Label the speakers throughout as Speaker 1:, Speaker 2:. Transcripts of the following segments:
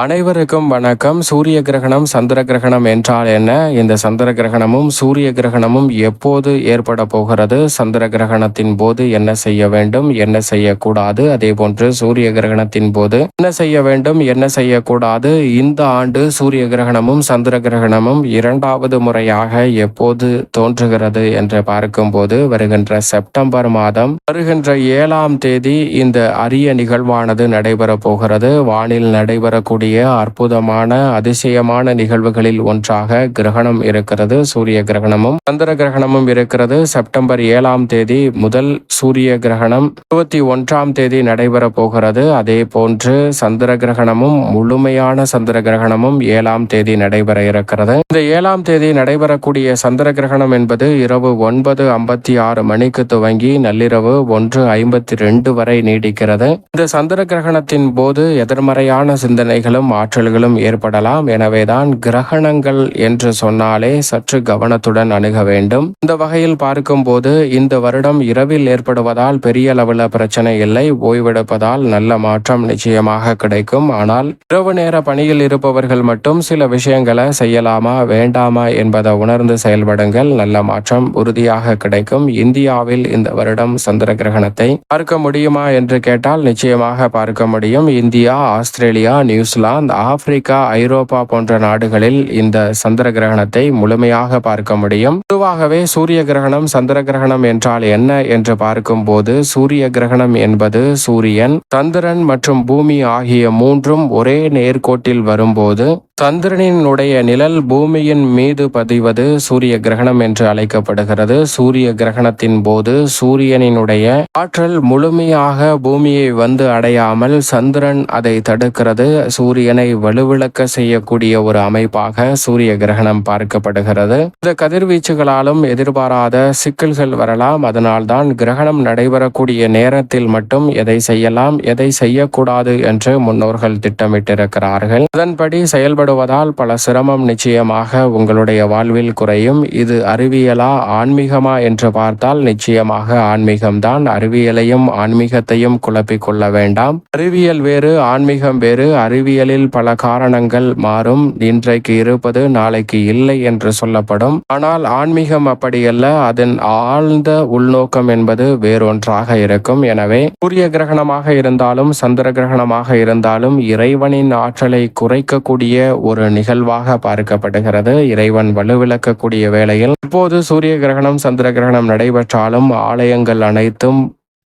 Speaker 1: அனைவருக்கும் வணக்கம். சூரிய கிரகணம் சந்திர கிரகணம் என்றால் என்ன? இந்த சந்திர கிரகணமும் சூரிய கிரகணமும் எப்போது ஏற்பட போகிறது? சந்திர கிரகணத்தின் போது என்ன செய்ய வேண்டும்? என்ன செய்யக்கூடாது? அதே போன்று சூரிய கிரகணத்தின் போது என்ன செய்ய வேண்டும்? என்ன செய்யக்கூடாது? இந்த ஆண்டு சூரிய கிரகணமும் சந்திர கிரகணமும் இரண்டாவது முறையாக எப்போது தோன்றுகிறது என்று பார்க்கும்போது வருகின்ற செப்டம்பர் மாதம் வருகின்ற ஏழாம் தேதி இந்த அரிய நிகழ்வானது நடைபெற போகிறது. வானில் நடைபெறக்கூடிய அற்புதமான அதிசயமான நிகழ்வுகளில் ஒன்றாக கிரகணம் இருக்கிறது சூரிய கிரகணமும். சந்திர கிரகணமும் இருக்கிறது. செப்டம்பர் ஏழாம் தேதி முதல் சூரிய கிரகணம் இருபத்தி ஒன்றாம் தேதி நடைபெற போகிறது. அதே போன்று சந்திர கிரகணமும் முழுமையான சந்திர கிரகணமும் ஏழாம் தேதி நடைபெற இருக்கிறது. இந்த ஏழாம் தேதி நடைபெறக்கூடிய சந்திர கிரகணம் என்பது இரவு ஒன்பது ஐம்பத்தி ஆறு மணிக்கு துவங்கி நள்ளிரவு ஒன்று ஐம்பத்தி ரெண்டு வரை நீடிக்கிறது. இந்த சந்திர கிரகணத்தின் போது எதிர்மறையான சிந்தனைகள் சிந்தனைகளும் ஆற்றல்களும் ஏற்படலாம். எனவேதான் கிரகணங்கள் என்று சொன்னாலே சற்று கவனத்துடன் அணுக வேண்டும். இந்த வகையில் பார்க்கும்போது இந்த வருடம் இரவில் ஏற்படுவதால் பெரிய அளவில் பிரச்சனை இல்லை. ஓய்வெடுப்பதால் நல்ல மாற்றம் நிச்சயமாக கிடைக்கும். ஆனால் இரவு நேர பணியில் இருப்பவர்கள் மட்டும் சில விஷயங்களை செய்யலாமா வேண்டாமா என்பதை உணர்ந்து செயல்படுங்கள். நல்ல மாற்றம் உறுதியாக கிடைக்கும். இந்தியாவில் இந்த வருடம் சந்திர கிரகணத்தை பார்க்க முடியுமா என்று கேட்டால் நிச்சயமாக பார்க்க முடியும். India Australia New Zealand Africa Europe போன்ற நாடுகளில் இந்த சந்திர கிரகணத்தை முழுமையாக பார்க்க முடியும். பொதுவாகவே சூரிய கிரகணம் சந்திர கிரகணம் என்றால் என்ன என்று பார்க்கும்போது சூரிய கிரகணம் என்பது சூரியன் சந்திரன் மற்றும் பூமி ஆகிய மூன்றும் ஒரே நேர்கோட்டில் வரும்போது சந்திரனினுடைய நிழல் பூமியின் மீது பதிவது சூரிய கிரகணம் என்று அழைக்கப்படுகிறது. சூரிய கிரகணத்தின் போது சூரியனினுடைய ஆற்றல் முழுமையாக பூமியை வந்து அடையாமல் சந்திரன் அதை தடுக்கிறது. சூரிய சூரியனை வலுவிழக்க செய்யக்கூடிய ஒரு அமைப்பாக சூரிய கிரகணம் பார்க்கப்படுகிறது. இந்த கதிர்வீச்சுகளாலும் எதிர்பாராத சிக்கல்கள் வரலாம். அதனால்தான் கிரகணம் நடைபெறக்கூடிய நேரத்தில் மட்டும் எதை செய்யலாம் எதை செய்யக்கூடாது என்று முன்னோர்கள் திட்டமிட்டிருக்கிறார்கள். அதன்படி செயல்படுவதால் பல சிரமம் நிச்சயமாக உங்களுடைய வாழ்வில் குறையும். இது அறிவியலா ஆன்மீகமா என்று பார்த்தால் நிச்சயமாக ஆன்மீகம்தான் அறிவியலையும் ஆன்மீகத்தையும் குழப்பிக் கொள்ள வேண்டாம். அறிவியல் வேறு ஆன்மீகம் வேறு. அறிவியல் அரசியலில் பல காரணங்கள் மாறும். இன்றைக்கு இருப்பது நாளைக்கு இல்லை என்று சொல்லப்படும். ஆனால் ஆன்மீகம் அப்படியல்ல அதன் ஆழ்ந்த உள்நோக்கம் என்பது வேறொன்றாக இருக்கும். எனவே சூரிய கிரகணமாக இருந்தாலும் சந்திர கிரகணமாக இருந்தாலும் இறைவனின் ஆற்றலை குறைக்கக்கூடிய ஒரு நிகழ்வாக பார்க்கப்படுகிறது. இறைவன் வலுவிழக்கக்கூடிய வேளையில் இப்போது சூரிய கிரகணம் சந்திர கிரகணம் நடைபெற்றாலும் ஆலயங்கள் அனைத்தும்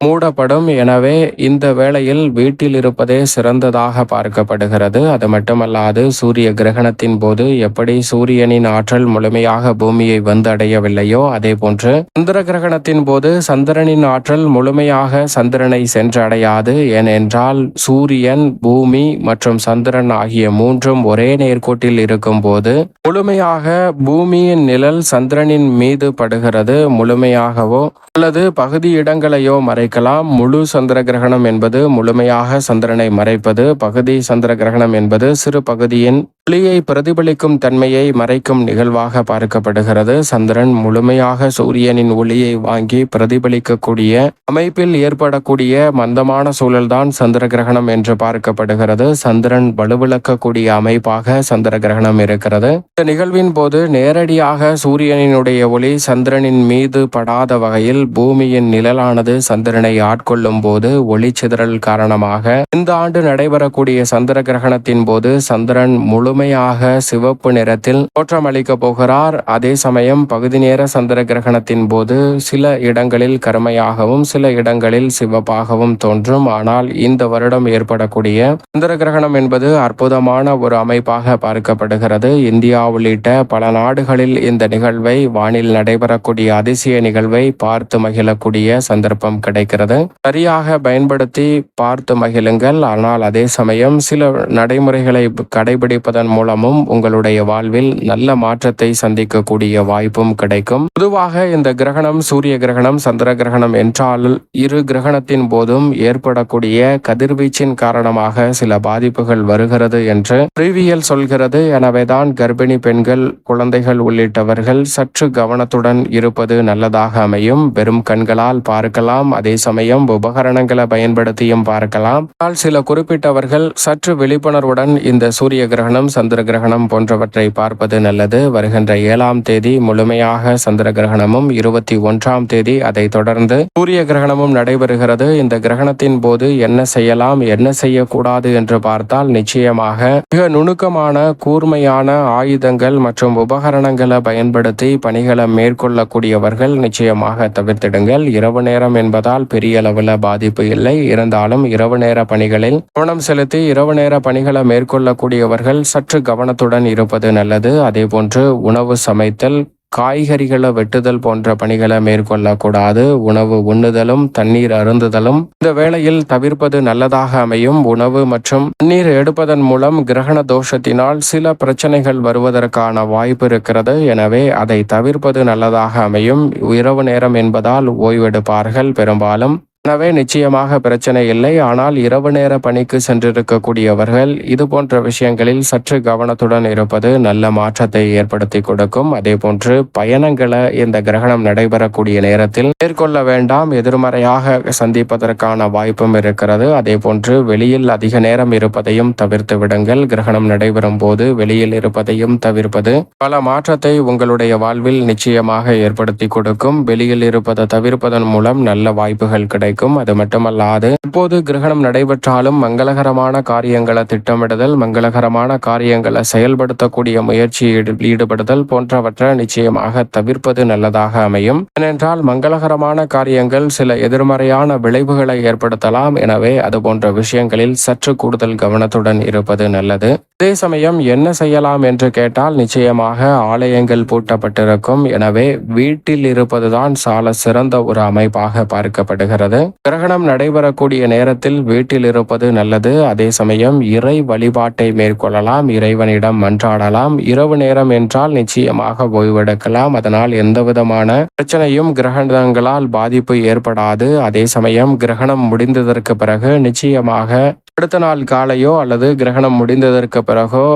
Speaker 1: மூடப்படும். எனவே இந்த வேளையில் வீட்டில் இருப்பதே சிறந்ததாக பார்க்கப்படுகிறது. அது மட்டுமல்லாது சூரிய கிரகணத்தின் போது எப்படி சூரியனின் ஆற்றல் முழுமையாக பூமியை வந்து அடையவில்லையோ அதே போன்று சந்திர கிரகணத்தின் போது சந்திரனின் ஆற்றல் முழுமையாக சந்திரனை சென்றடையாது. ஏனென்றால் சூரியன் பூமி மற்றும் சந்திரன் ஆகிய மூன்றும் ஒரே நேர்கோட்டில் இருக்கும் போது முழுமையாக பூமியின் நிழல் சந்திரனின் மீது படுகிறது. முழுமையாகவோ அல்லது பகுதி இடங்களையோ இருக்கலாம். முழு சந்திர கிரகணம் என்பது முழுமையாக சந்திரனை மறைப்பது. பகுதி சந்திர கிரகணம் என்பது சிறு பகுதியின் ஒளியை பிரதிபலிக்கும் தன்மையை மறைக்கும் நிகழ்வாக பார்க்கப்படுகிறது. சந்திரன் முழுமையாக சூரியனின் ஒளியை வாங்கி பிரதிபலிக்கக்கூடிய அமைப்பில் ஏற்படக்கூடிய மந்தமான சூழல்தான் சந்திர கிரகணம் என்று பார்க்கப்படுகிறது. சந்திரன் வலுவிழக்கக்கூடிய அமைப்பாக சந்திர கிரகணம் இருக்கிறது. இந்த நிகழ்வின் போது நேரடியாக சூரியனினுடைய ஒளி சந்திரனின் மீது படாத வகையில் பூமியின் நிழலானது சந்திரனை ஆட்கொள்ளும் போது ஒளி சிதறல் காரணமாக இந்த ஆண்டு நடைபெறக்கூடிய சந்திர கிரகணத்தின் போது சந்திரன் முழு முழுமையாக சிவப்பு நிறத்தில் தோற்றமளிக்க போகிறார். அதே சமயம் பகுதி நேர சந்திர கிரகணத்தின் போது சில இடங்களில் கருமையாகவும் சில இடங்களில் சிவப்பாகவும் தோன்றும். ஆனால் இந்த வருடம் ஏற்படக்கூடிய சந்திர கிரகணம் என்பது அற்புதமான ஒரு அமைப்பாக பார்க்கப்படுகிறது. இந்தியா உள்ளிட்ட பல நாடுகளில் இந்த நிகழ்வை வானில் நடைபெறக்கூடிய அதிசய நிகழ்வை பார்த்து மகிழக்கூடிய சந்தர்ப்பம் கிடைக்கிறது. சரியாக பயன்படுத்தி பார்த்து மகிழுங்கள். ஆனால் அதே சமயம் சில நடைமுறைகளை கடைபிடிப்பதன் செய்வதன் மூலமும் உங்களுடைய வாழ்வில் நல்ல மாற்றத்தை சந்திக்கக்கூடிய வாய்ப்பும் கிடைக்கும். பொதுவாக இந்த கிரகணம் சூரிய கிரகணம் சந்திர கிரகணம் என்றால் இரு கிரகணத்தின் போதும் ஏற்படக்கூடிய கதிர்வீச்சின் காரணமாக சில பாதிப்புகள் வருகிறது என்று அறிவியல் சொல்கிறது. எனவேதான் கர்ப்பிணி பெண்கள் குழந்தைகள் உள்ளிட்டவர்கள் சற்று கவனத்துடன் இருப்பது நல்லதாக அமையும். வெறும் கண்களால் பார்க்கலாம் அதே சமயம் உபகரணங்களை பயன்படுத்தியும் பார்க்கலாம். ஆனால் சில குறிப்பிட்டவர்கள் சற்று விழிப்புணர்வுடன் இந்த சூரிய கிரகணம் சந்திர கிரகணம் போன்றவற்றை பார்ப்பது நல்லது. வருகின்ற ஏழாம் தேதி முழுமையாக சந்திர கிரகணமும் இருபத்தி ஒன்றாம் தேதி அதை தொடர்ந்து சூரிய கிரகணமும் நடைபெறுகிறது. இந்த கிரகணத்தின் போது என்ன செய்யலாம் என்ன செய்யக்கூடாது என்று பார்த்தால் நிச்சயமாக மிக நுணுக்கமான கூர்மையான ஆயுதங்கள் மற்றும் உபகரணங்களை பயன்படுத்தி பணிகளை மேற்கொள்ளக்கூடியவர்கள் நிச்சயமாக தவிர்த்திடுங்கள். இரவு நேரம் என்பதால் பெரிய அளவில் பாதிப்பு இல்லை. இருந்தாலும் இரவு நேர பணிகளில் கவனம் செலுத்தி இரவு நேர பணிகளை மேற்கொள்ளக்கூடியவர்கள் சற்று கவனத்துடன் இருப்பது நல்லது. அதே போன்று உணவு சமைத்தல் காய்கறிகளை வெட்டுதல் போன்ற பணிகளை மேற்கொள்ளக்கூடாது. உணவு உண்ணுதலும் தண்ணீர் அருந்துதலும். இந்த வேளையில் தவிர்ப்பது நல்லதாக அமையும். உணவு மற்றும் தண்ணீர் எடுப்பதன் மூலம் கிரகண தோஷத்தினால் சில பிரச்சனைகள் வருவதற்கான வாய்ப்பு இருக்கிறது. எனவே அதை தவிர்ப்பது நல்லதாக அமையும். இரவு நேரம் என்பதால் ஓய்வெடுப்பார்கள். பெரும்பாலும் எனவே நிச்சயமாக பிரச்சனை இல்லை. ஆனால் இரவு நேர பணிக்கு சென்றிருக்கக்கூடியவர்கள் இது போன்ற விஷயங்களில் சற்று கவனத்துடன் இருப்பது நல்ல மாற்றத்தை ஏற்படுத்தி கொடுக்கும். அதே போன்று பயணங்களை இந்த கிரகணம் நடைபெறக்கூடிய நேரத்தில் மேற்கொள்ள வேண்டாம். எதிர்மறையாக சந்திப்பதற்கான வாய்ப்பும் இருக்கிறது. அதே போன்று வெளியில் அதிக நேரம் இருப்பதையும் தவிர்த்து விடுங்கள். கிரகணம் நடைபெறும் போது வெளியில் இருப்பதையும் தவிர்ப்பது பல மாற்றத்தை உங்களுடைய வாழ்வில் நிச்சயமாக ஏற்படுத்தி கொடுக்கும். வெளியில் இருப்பதை தவிர்ப்பதன் மூலம் நல்ல வாய்ப்புகள் கிடைக்கும். கிடைக்கும் அது மட்டுமல்லாது இப்போது கிரகணம் நடைபெற்றாலும் மங்களகரமான காரியங்களை திட்டமிடுதல் மங்களகரமான காரியங்களை செயல்படுத்தக்கூடிய முயற்சி ஈடுபடுதல் போன்றவற்றை நிச்சயமாக தவிர்ப்பது நல்லதாக அமையும். ஏனென்றால் மங்களகரமான காரியங்கள் சில எதிர்மறையான விளைவுகளை ஏற்படுத்தலாம். எனவே அது போன்ற விஷயங்களில் சற்று கூடுதல் கவனத்துடன் இருப்பது நல்லது. அதே சமயம் என்ன செய்யலாம் என்று கேட்டால் நிச்சயமாக ஆலயங்கள் பூட்டப்பட்டிருக்கும். எனவே வீட்டில் இருப்பதுதான் சால சிறந்த ஒரு அமைப்பாக பார்க்கப்படுகிறது. கிரகணம் நடைபெறக்கூடிய நேரத்தில் வீட்டில் இருப்பது நல்லது. அதே சமயம் இறை வழிபாட்டை மேற்கொள்ளலாம். இறைவனிடம் மன்றாடலாம். இரவு நேரம் என்றால் நிச்சயமாக ஓய்வெடுக்கலாம். அதனால் எந்த விதமான பிரச்சனையும் கிரகணங்களால் பாதிப்பு ஏற்படாது. அதே சமயம் கிரகணம் முடிந்ததற்கு பிறகு நிச்சயமாக அடுத்த நாள் காலையோ அல்லது கிரகணம் முடிந்ததற்கு பிறகோ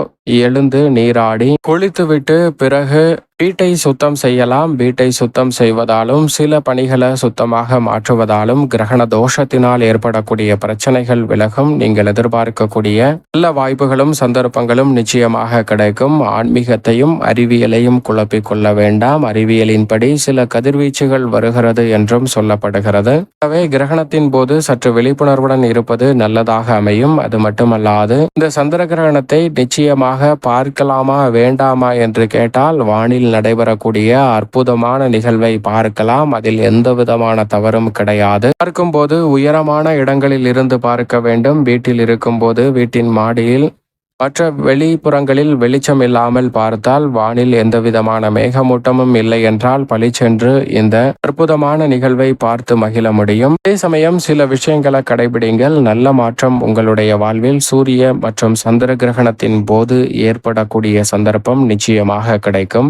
Speaker 1: எழுந்து நீராடி குளித்துவிட்டு பிறகு வீட்டை சுத்தம் செய்யலாம். வீட்டை சுத்தம் செய்வதாலும் சில பணிகளை சுத்தமாக மாற்றுவதாலும் கிரகண தோஷத்தினால் ஏற்படக்கூடிய பிரச்சனைகள் விலகும். நீங்கள் எதிர்பார்க்கக்கூடிய நல்ல வாய்ப்புகளும் சந்தர்ப்பங்களும் நிச்சயமாக கிடைக்கும். ஆன்மீகத்தையும் அறிவியலையும் குழப்பிக் கொள்ள வேண்டாம். அறிவியலின்படி சில கதிர்வீச்சுகள் வருகிறது என்றும் சொல்லப்படுகிறது. எனவே கிரகணத்தின் போது சற்று விழிப்புணர்வுடன் இருப்பது நல்லதாக அமையும். அது மட்டுமல்லாது இந்த சந்திர கிரகணத்தை நிச்சயமாக பார்க்கலாமா வேண்டாமா என்று கேட்டால் வானில் நடைபெறக்கூடிய அற்புதமான நிகழ்வை பார்க்கலாம். அதில் எந்த விதமான தவறும் கிடையாது. பார்க்கும்போது உயரமான இடங்களில் இருந்து பார்க்க வேண்டும். வீட்டில் இருக்கும்போது வீட்டின் மாடியில் மற்ற வெளிப்புறங்களில் வெளிச்சம் இல்லாமல் பார்த்தால் வானில் எந்தவிதமான மேகமூட்டமும் இல்லை என்றால் பளிச்சென்று இந்த அற்புதமான நிகழ்வை பார்த்து மகிழ முடியும். அதே சமயம் சில விஷயங்களை கடைபிடிங்கள். நல்ல மாற்றம் உங்களுடைய வாழ்வில் சூரிய மற்றும் சந்திர கிரகணத்தின் போது ஏற்படக்கூடிய சந்தர்ப்பம் நிச்சயமாக கிடைக்கும்.